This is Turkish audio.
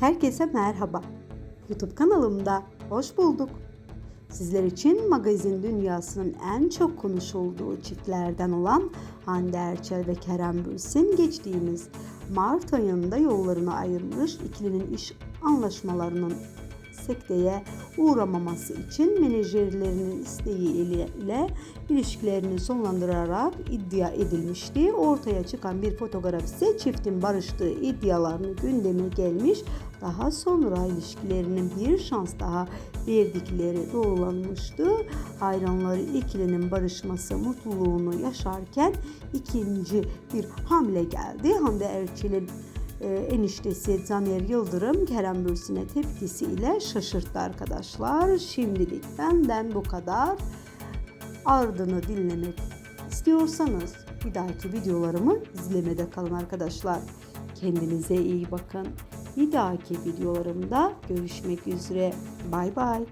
Herkese merhaba. YouTube kanalımda hoş bulduk. Sizler için magazin dünyasının en çok konuşulduğu çiftlerden olan Hande Erçel ve Kerem Bürsin geçtiğimiz Mart ayında yollarını ayırmış ikilinin iş anlaşmalarının sekteye uğramaması için menajerlerinin isteği ile, ile ilişkilerini sonlandırarak iddia edilmişti. Ortaya çıkan bir fotoğraf ise çiftin barıştığı iddialarını gündeme gelmiş. Daha sonra ilişkilerinin bir şans daha verdikleri doğrulanmıştı. Hayranları ikilinin barışması mutluluğunu yaşarken ikinci bir hamle geldi. Hande Erçel'in e, eniştesi Caner Yıldırım Kerem Bürsin'e tepkisiyle şaşırttı arkadaşlar. Şimdilik benden bu kadar. Ardını dinlemek istiyorsanız bir dahaki videolarımı izlemede kalın arkadaşlar. Kendinize iyi bakın. Bir dahaki videolarımda görüşmek üzere. Bay bay.